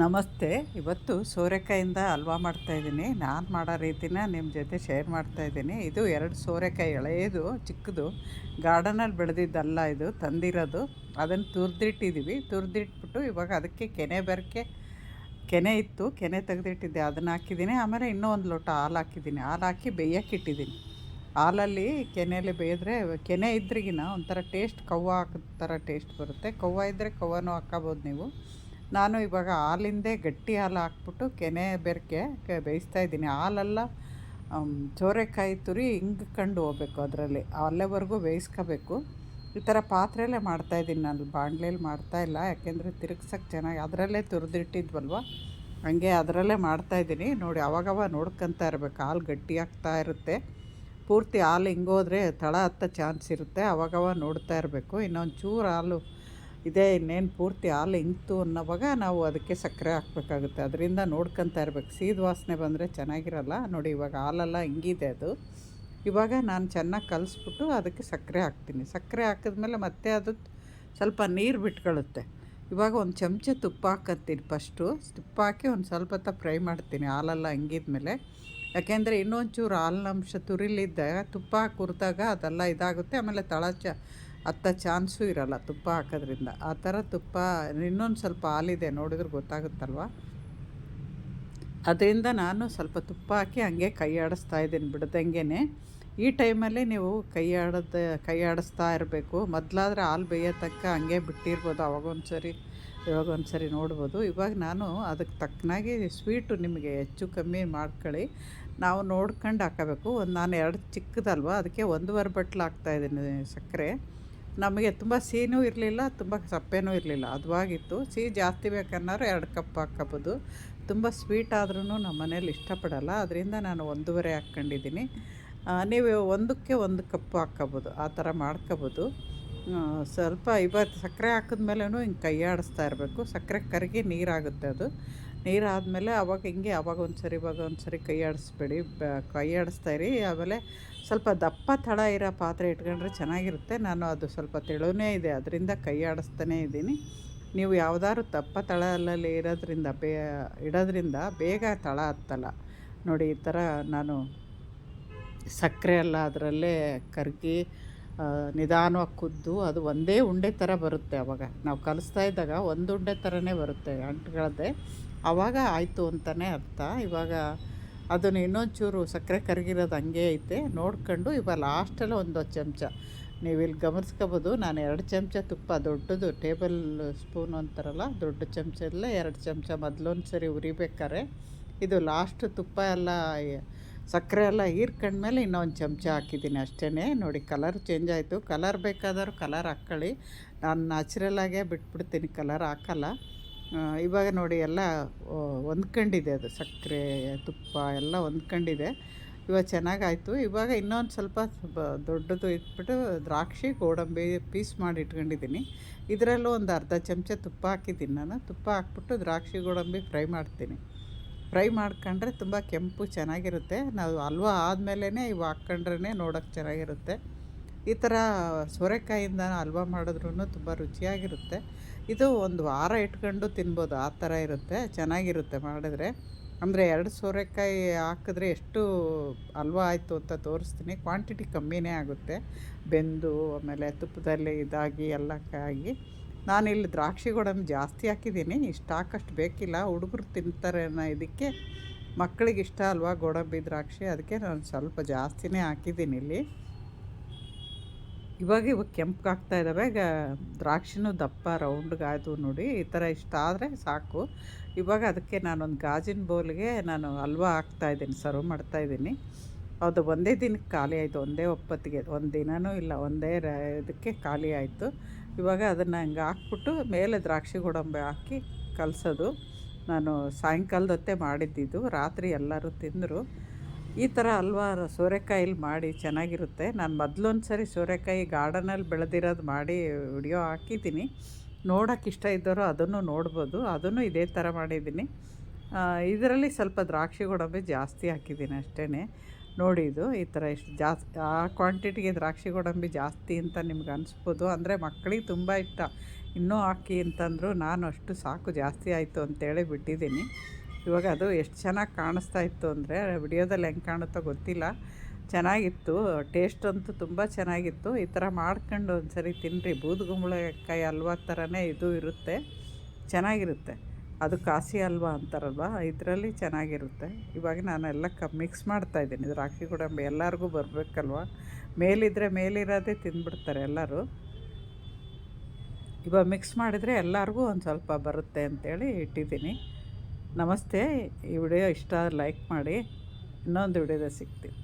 ನಮಸ್ತೆ. ಇವತ್ತು ಸೋರೆಕಾಯಿಂದ ಹಲ್ವಾ ಮಾಡ್ತಾಯಿದ್ದೀನಿ ನಾನು ಮಾಡೋ ರೀತಿನ ನಿಮ್ಮ ಜೊತೆ ಶೇರ್ ಮಾಡ್ತಾಯಿದ್ದೀನಿ ಇದು ಎರಡು ಸೋರೆಕಾಯಿ ಎಳೆಯದು, ಚಿಕ್ಕದು. ಗಾರ್ಡನಲ್ಲಿ ಬೆಳೆದಿದ್ದಲ್ಲ ಇದು, ತಂದಿರೋದು. ಅದನ್ನು ತುರಿದಿಟ್ಟಿದ್ದೀವಿ ತುರಿದಿಟ್ಬಿಟ್ಟು ಇವಾಗ ಅದಕ್ಕೆ ಕೆನೆ ಬೆರಕೆ, ಕೆನೆ ಇತ್ತು. ಕೆನೆ ತೆಗೆದಿಟ್ಟಿದ್ದೆ. ಅದನ್ನು ಹಾಕಿದ್ದೀನಿ. ಆಮೇಲೆ ಇನ್ನೂ ಒಂದು ಲೋಟ ಹಾಲು ಹಾಕಿದ್ದೀನಿ. ಹಾಲು ಹಾಕಿ ಬೇಯಕ್ಕೆ ಇಟ್ಟಿದ್ದೀನಿ. ಹಾಲಲ್ಲಿ ಕೆನೆಯಲ್ಲಿ ಬೇಯಿದ್ರೆ ಕೆನೆ ಇದ್ರಿಗಿನ ಒಂಥರ ಟೇಸ್ಟ್ ಕವ್ವ ಹಾಕೋ ಥರ ಟೇಸ್ಟ್ ಬರುತ್ತೆ. ಕವ್ವ ಇದ್ದರೆ ಕವ್ವನೂ ಹಾಕ್ಕೋಬೋದು ನೀವು. ನಾನು ಇವಾಗ ಹಾಲಿಂದೇ ಗಟ್ಟಿ ಹಾಲು ಹಾಕ್ಬಿಟ್ಟು ಕೆನೆ ಬೆರಕೆ ಬೇಯಿಸ್ತಾ ಇದ್ದೀನಿ. ಹಾಲೆಲ್ಲ ಸೋರೆಕಾಯಿ ತುರಿ ಹಿಂಗ್ಕೊಂಡು ಹೋಗ್ಬೇಕು ಅದರಲ್ಲಿ. ಅಲ್ಲೇವರೆಗೂ ಬೇಯಿಸ್ಕೋಬೇಕು. ಈ ಥರ ಪಾತ್ರೆಯಲ್ಲೇ ಮಾಡ್ತಾಯಿದ್ದೀನಿ ನಾನು. ಬಾಣಲೆಯಲ್ಲಿ ಮಾಡ್ತಾಯಿಲ್ಲ ಯಾಕೆಂದರೆ ತಿರುಗ್ಸೋಕ್ಕೆ ಚೆನ್ನಾಗಿ ಅದರಲ್ಲೇ ತುರಿದಿಟ್ಟಿದ್ವಲ್ವ? ಹಂಗೆ ಅದರಲ್ಲೇ ಮಾಡ್ತಾಯಿದ್ದೀನಿ ನೋಡಿ ಅವಾಗವಾಗ ನೋಡ್ಕೊತಾ ಇರಬೇಕು. ಹಾಲು ಗಟ್ಟಿ ಆಗ್ತಾ ಇರುತ್ತೆ. ಪೂರ್ತಿ ಹಾಲು ಹಿಂಗೋದ್ರೆ ತಳ ಹತ್ತ ಚಾನ್ಸ್ ಇರುತ್ತೆ. ಅವಾಗವಾಗ ನೋಡ್ತಾ ಇರಬೇಕು. ಇನ್ನೊಂದು ಚೂರು ಹಾಲು ಇದೇ, ಇನ್ನೇನು ಪೂರ್ತಿ ಹಾಲು ಇಂಕ್ತು ಅನ್ನೋವಾಗ ನಾವು ಅದಕ್ಕೆ ಸಕ್ಕರೆ ಹಾಕಬೇಕಾಗುತ್ತೆ. ಅದರಿಂದ ನೋಡ್ಕೊತಾ ಇರ್ಬೇಕು. ಸೀದ ವಾಸನೆ ಬಂದರೆ ಚೆನ್ನಾಗಿರಲ್ಲ. ನೋಡಿ, ಇವಾಗ ಹಾಲೆಲ್ಲ ಹಿಂಗಿದೆ ಅದು. ಇವಾಗ ನಾನು ಚೆನ್ನಾಗಿ ಕಲಿಸ್ಬಿಟ್ಟು ಅದಕ್ಕೆ ಸಕ್ಕರೆ ಹಾಕ್ತೀನಿ. ಸಕ್ಕರೆ ಹಾಕಿದ್ಮೇಲೆ ಮತ್ತೆ ಅದು ಸ್ವಲ್ಪ ನೀರು ಬಿಟ್ಕೊಳ್ಳುತ್ತೆ ಇವಾಗ ಒಂದು ಚಮಚ ತುಪ್ಪ ಹಾಕತ್ತೀನಿ ಫಸ್ಟು. ತುಪ್ಪ ಹಾಕಿ ಒಂದು ಸ್ವಲ್ಪ ಹೊತ್ತ ಫ್ರೈ ಮಾಡ್ತೀನಿ ಹಾಲೆಲ್ಲ ಹಿಂಗಿದ್ಮೇಲೆ. ಯಾಕೆಂದರೆ ಇನ್ನೊಂಚೂರು ಹಾಲಿನ ಅಂಶ ತುರಿಲಿದ್ದಾಗ ತುಪ್ಪ ಹಾಕಿ ಹುರಿದಾಗ ಅದೆಲ್ಲ ಇದಾಗುತ್ತೆ. ಆಮೇಲೆ ತಳ ಹತ್ತ ಚಾನ್ಸು ಇರಲ್ಲ ತುಪ್ಪ ಹಾಕೋದ್ರಿಂದ. ಆ ಥರ ತುಪ್ಪ ಇನ್ನೊಂದು ಸ್ವಲ್ಪ ಹಾಲಿದೆ, ನೋಡಿದ್ರೆ ಗೊತ್ತಾಗುತ್ತಲ್ವ? ಅದರಿಂದ ನಾನು ಸ್ವಲ್ಪ ತುಪ್ಪ ಹಾಕಿ ಹಂಗೆ ಕೈ ಆಡಿಸ್ತಾ ಇದ್ದೀನಿ ಬಿಡ್ದಂಗೆ ಈ ಟೈಮಲ್ಲಿ ನೀವು ಕೈ ಆಡದ, ಕೈ ಆಡಿಸ್ತಾ ಇರಬೇಕು. ಮೊದಲಾದ್ರೆ ಹಾಲು ಬೇಯೋ ತಕ್ಕ ಹಂಗೆ ಬಿಟ್ಟಿರ್ಬೋದು ಅವಾಗೊಂದು ಸರಿ ಇವಾಗ ಒಂದು ಸರಿ ನೋಡ್ಬೋದು. ಇವಾಗ ನಾನು ಅದಕ್ಕೆ ತಕ್ಕನಾಗಿ ಸ್ವೀಟು ನಿಮಗೆ ಹೆಚ್ಚು ಕಮ್ಮಿ ಮಾಡ್ಕೊಳ್ಳಿ. ನಾವು ನೋಡ್ಕೊಂಡು ಹಾಕಬೇಕು. ಒಂದು ನಾನು ಎರಡು ಚಿಕ್ಕದಲ್ವ, ಅದಕ್ಕೆ ಒಂದುವರೆ ಬಟ್ಲು ಹಾಕ್ತಾಯಿದ್ದೀನಿ ಸಕ್ಕರೆ. ನಮಗೆ ತುಂಬ ಸಿಹಿನೂ ಇರಲಿಲ್ಲ, ತುಂಬ ಸಪ್ಪೆನೂ ಇರಲಿಲ್ಲ. ಅದುವಾಗಿತ್ತು. ಸಿಹಿ ಜಾಸ್ತಿ ಬೇಕನ್ನೋರು ಎರಡು ಕಪ್ ಹಾಕ್ಕೋಬೋದು. ತುಂಬ ಸ್ವೀಟ್ ಆದ್ರೂ ನಮ್ಮ ಮನೇಲಿ ಇಷ್ಟಪಡಲ್ಲ. ಅದರಿಂದ ನಾನು ಒಂದೂವರೆ ಹಾಕ್ಕೊಂಡಿದ್ದೀನಿ. ನೀವು ಒಂದಕ್ಕೆ ಒಂದು ಕಪ್ ಹಾಕ್ಕೊಬೋದು. ಆ ಥರ ಮಾಡ್ಕೊಬೋದು. ಸ್ವಲ್ಪ ಇವತ್ತು ಸಕ್ಕರೆ ಹಾಕಿದ್ಮೇಲೂ ಹಿಂಗೆ ಕೈ ಇರಬೇಕು. ಸಕ್ಕರೆ ಕರಗಿ ನೀರಾಗುತ್ತೆ ಅದು. ನೀರಾದಮೇಲೆ ಅವಾಗ ಹಿಂಗೆ, ಅವಾಗ ಒಂದು ಸರಿ ಇವಾಗ ಒಂದು ಸರಿ ಕೈ ಆಡಿಸ್ಬೇಡಿ ಕೈ ಆಡಿಸ್ತಾಯಿರಿ ಆಮೇಲೆ ಸ್ವಲ್ಪ ದಪ್ಪ ತಳ ಇರೋ ಪಾತ್ರೆ ಇಟ್ಕೊಂಡ್ರೆ ಚೆನ್ನಾಗಿರುತ್ತೆ. ನಾನು ಅದು ಸ್ವಲ್ಪ ತೆಳುವೇ ಇದೆ, ಅದರಿಂದ ಕೈ ಆಡಿಸ್ತಾನೇ ಇದ್ದೀನಿ. ನೀವು ಯಾವುದಾದ್ರು ದಪ್ಪ ತಳಲಲ್ಲಿ ಇರೋದ್ರಿಂದ, ಬೇ, ಇಡೋದ್ರಿಂದ ಬೇಗ ತಳ ಹತ್ತಲ್ಲ. ನೋಡಿ, ಈ ಥರ ನಾನು ಸಕ್ಕರೆ ಎಲ್ಲ ಅದರಲ್ಲೇ ಕರ್ಗಿ ನಿಧಾನವಾಗಿ ಕುದ್ದು, ಅದು ಒಂದೇ ಉಂಡೆ ಥರ ಬರುತ್ತೆ ಅವಾಗ. ನಾವು ಕಲಿಸ್ತಾ ಇದ್ದಾಗ ಒಂದು ಉಂಡೆ ಥರನೇ ಬರುತ್ತೆ ಅಂಟ್ಗಳದ್ದೇ. ಆವಾಗ ಆಯಿತು ಅಂತಲೇ ಅರ್ಥ. ಇವಾಗ ಅದನ್ನು ಇನ್ನೊಂಚೂರು ಸಕ್ಕರೆ ಕರಗಿರೋದು ಹಂಗೆ ಐತೆ. ನೋಡ್ಕೊಂಡು ಇವಾಗ ಲಾಸ್ಟಲ್ಲಿ ಒಂದು ಚಮಚ. ನೀವು ಇಲ್ಲಿ ಗಮನಿಸ್ಕೋಬೋದು, ನಾನು ಎರಡು ಚಮಚ ತುಪ್ಪ, ದೊಡ್ಡದು ಟೇಬಲ್ ಸ್ಪೂನ್ ಅಂತಾರಲ್ಲ, ದೊಡ್ಡ ಚಮಚದಲ್ಲೇ ಎರಡು ಚಮಚ ಮೊದಲೊಂದು ಸರಿ ಉರಿಬೇಕಾರೆ ಇದು ಲಾಸ್ಟ್ ತುಪ್ಪ ಎಲ್ಲ, ಸಕ್ಕರೆ ಎಲ್ಲ ಹೀರ್ಕೊಂಡ್ಮೇಲೆ ಇನ್ನೊಂದು ಚಮಚ ಹಾಕಿದ್ದೀನಿ ಅಷ್ಟೇ ನೋಡಿ, ಕಲರ್ ಚೇಂಜ್ ಆಯಿತು. ಕಲರ್ ಬೇಕಾದರೂ ಕಲರ್ ಹಾಕ್ಕೊಳ್ಳಿ. ನಾನು ನ್ಯಾಚುರಲಾಗೇ ಬಿಟ್ಬಿಡ್ತೀನಿ, ಕಲರ್ ಹಾಕಲ್ಲ. ಇವಾಗ ನೋಡಿ ಎಲ್ಲ ಹೊಂದ್ಕೊಂಡಿದೆ ಅದು ಸಕ್ಕರೆ, ತುಪ್ಪ ಎಲ್ಲ ಹೊಂದ್ಕೊಂಡಿದೆ. ಇವಾಗ ಚೆನ್ನಾಗಾಯಿತು. ಇವಾಗ ಇನ್ನೊಂದು ಸ್ವಲ್ಪ ದೊಡ್ಡದು ಇಟ್ಬಿಟ್ಟು ದ್ರಾಕ್ಷಿ, ಗೋಡಂಬಿ ಪೀಸ್ ಮಾಡಿ ಇಟ್ಕೊಂಡಿದ್ದೀನಿ. ಇದರಲ್ಲೂ ಒಂದು ಅರ್ಧ ಚಮಚ ತುಪ್ಪ ಹಾಕಿದ್ದೀನಿ ನಾನು. ತುಪ್ಪ ಹಾಕ್ಬಿಟ್ಟು ದ್ರಾಕ್ಷಿ, ಗೋಡಂಬಿ ಫ್ರೈ ಮಾಡ್ತೀನಿ. ಫ್ರೈ ಮಾಡ್ಕೊಂಡ್ರೆ ತುಂಬ ಕೆಂಪು ಚೆನ್ನಾಗಿರುತ್ತೆ. ನಾವು ಹಲ್ವಾ ಆದಮೇಲೆ ಇವು ಹಾಕ್ಕೊಂಡ್ರೇ ನೋಡೋಕ್ಕೆ ಚೆನ್ನಾಗಿರುತ್ತೆ. ಈ ಥರ ಸೋರೆಕಾಯಿಂದ ಹಲ್ವ ಮಾಡಿದ್ರೂ ತುಂಬ ರುಚಿಯಾಗಿರುತ್ತೆ. ಇದು ಒಂದು ವಾರ ಇಟ್ಕೊಂಡು ತಿನ್ಬೋದು, ಆ ಥರ ಇರುತ್ತೆ, ಚೆನ್ನಾಗಿರುತ್ತೆ ಮಾಡಿದ್ರೆ. ಅಂದರೆ ಎರಡು ಸೋರೆಕಾಯಿ ಹಾಕಿದ್ರೆ ಎಷ್ಟು ಹಲ್ವ ಆಯಿತು ಅಂತ ತೋರಿಸ್ತೀನಿ. ಕ್ವಾಂಟಿಟಿ ಕಮ್ಮಿನೇ ಆಗುತ್ತೆ. ಬೆಂದು, ಆಮೇಲೆ ತುಪ್ಪದಲ್ಲಿ ಇದಾಗಿ ಎಲ್ಲ ನಾನು ನಾನಿಲ್ಲಿ ದ್ರಾಕ್ಷಿ ಗೋಡಂಬಿ ಜಾಸ್ತಿ ಹಾಕಿದ್ದೀನಿ. ಇಷ್ಟು ಹಾಕಷ್ಟು ಬೇಕಿಲ್ಲ. ಹುಡುಗರು ತಿಂತಾರೆ ಅನ್ನೋ ಇದಕ್ಕೆ. ಮಕ್ಕಳಿಗೆ ಇಷ್ಟ ಅಲ್ವಾ ಗೋಡಂಬಿ, ದ್ರಾಕ್ಷಿ? ಅದಕ್ಕೆ ನಾನು ಸ್ವಲ್ಪ ಜಾಸ್ತಿನೇ ಹಾಕಿದ್ದೀನಿ ಇಲ್ಲಿ. ಇವಾಗ ಇವಾಗ ಕೆಂಪಗಾಗ್ತಾ ಇದ್ದಾವೆ ಈಗ ದ್ರಾಕ್ಷಿನೂ ದಪ್ಪ ರೌಂಡ್ಗಾಯ್ತು ನೋಡಿ, ಈ ಥರ ಇಷ್ಟ ಆದರೆ ಸಾಕು. ಇವಾಗ ಅದಕ್ಕೆ ನಾನೊಂದು ಗಾಜಿನ ಬೌಲ್ಗೆ ನಾನು ಹಲ್ವಾ ಹಾಕ್ತಾಯಿದ್ದೀನಿ ಸರ್ವ್ ಮಾಡ್ತಾಯಿದ್ದೀನಿ ಅದು ಒಂದೇ ದಿನಕ್ಕೆ ಖಾಲಿ ಆಯಿತು, ಒಂದೇ ಒಪ್ಪತ್ತಿಗೆ. ಒಂದು ದಿನವೂ ಇಲ್ಲ, ಒಂದೇ ಇದಕ್ಕೆ ಖಾಲಿ ಆಯಿತು. ಇವಾಗ ಅದನ್ನು ಹಂಗೆ ಹಾಕ್ಬಿಟ್ಟು ಮೇಲೆ ದ್ರಾಕ್ಷಿ ಗೋಡಂಬಿ ಹಾಕಿ ಕಲಸೋದು. ನಾನು ಸಾಯಂಕಾಲದೊತ್ತೆ ಮಾಡಿದ್ದಿದ್ದು ರಾತ್ರಿ ಎಲ್ಲರೂ ತಿಂದರು. ಈ ಥರ ಹಲ್ವಾರು ಸೋರೆಕಾಯಲ್ಲಿ ಮಾಡಿ ಚೆನ್ನಾಗಿರುತ್ತೆ. ನಾನು ಮೊದಲೊಂದು ಸರಿ ಸೋರೆಕಾಯಿ ಗಾರ್ಡನಲ್ಲಿ ಬೆಳೆದಿರೋದು ಮಾಡಿ ವಿಡಿಯೋ ಹಾಕಿದ್ದೀನಿ. ನೋಡೋಕೆ ಇಷ್ಟ ಇದ್ದವರು ಅದನ್ನು ನೋಡ್ಬೋದು. ಅದನ್ನು ಇದೇ ಥರ ಮಾಡಿದ್ದೀನಿ. ಇದರಲ್ಲಿ ಸ್ವಲ್ಪ ದ್ರಾಕ್ಷಿ ಗೋಡಂಬಿ ಜಾಸ್ತಿ ಹಾಕಿದ್ದೀನಿ ಅಷ್ಟೇ ನೋಡಿ ಇದು, ಈ ಥರ ಇಷ್ಟು ಜಾಸ್ತಿ ಆ ಕ್ವಾಂಟಿಟಿಗೆ ದ್ರಾಕ್ಷಿ ಗೋಡಂಬಿ ಜಾಸ್ತಿ ಅಂತ ನಿಮ್ಗೆ ಅನಿಸ್ಬೋದು. ಅಂದರೆ ಮಕ್ಕಳಿಗೆ ತುಂಬ ಇಷ್ಟ. ಇನ್ನೂ ಹಾಕಿ ಅಂತಂದರು ನಾನು ಅಷ್ಟು ಸಾಕು ಜಾಸ್ತಿ ಆಯಿತು ಅಂತೇಳಿ ಬಿಟ್ಟಿದ್ದೀನಿ. ಇವಾಗ ಅದು ಎಷ್ಟು ಚೆನ್ನಾಗಿ ಕಾಣಿಸ್ತಾ ಇತ್ತು ಅಂದರೆ ವಿಡಿಯೋದಲ್ಲಿ ಹೆಂಗೆ ಕಾಣುತ್ತೋ ಗೊತ್ತಿಲ್ಲ. ಚೆನ್ನಾಗಿತ್ತು ಟೇಸ್ಟ್ ಅಂತೂ ತುಂಬ ಚೆನ್ನಾಗಿತ್ತು. ಈ ಥರ ಮಾಡ್ಕೊಂಡು ಒಂದು ಸರಿ ತಿನ್ನಿರಿ ಬೂದುಗುಂಬಳಕಾಯಿ ಹಲ್ವಾ ಥರನೇ ಇದು ಇರುತ್ತೆ. ಚೆನ್ನಾಗಿರುತ್ತೆ. ಅದು ಕಾಸಿ ಹಲ್ವಾ ಅಂತಾರಲ್ವ, ಇದರಲ್ಲಿ ಚೆನ್ನಾಗಿರುತ್ತೆ. ಇವಾಗ ನಾನು ಎಲ್ಲ ಕ ಮಿಕ್ಸ್ ಮಾಡ್ತಾಯಿದ್ದೀನಿ ದ್ರಾಕ್ಷಿ ಗೋಡಂಬಿ ಎಲ್ಲರಿಗೂ ಬರಬೇಕಲ್ವ? ಮೇಲಿದ್ರೆ ಮೇಲಿರೋದೇ ತಿಂದ್ಬಿಡ್ತಾರೆ ಎಲ್ಲರೂ. ಇವಾಗ ಮಿಕ್ಸ್ ಮಾಡಿದರೆ ಎಲ್ಲರಿಗೂ ಒಂದು ಸ್ವಲ್ಪ ಬರುತ್ತೆ ಅಂತೇಳಿ ಇಟ್ಟಿದ್ದೀನಿ. ನಮಸ್ತೆ ಈ ವಿಡಿಯೋ ಇಷ್ಟ ಲೈಕ್ ಮಾಡಿ ಇನ್ನೊಂದು ವಿಡಿಯೋದ ಸಿಗ್ತೀನಿ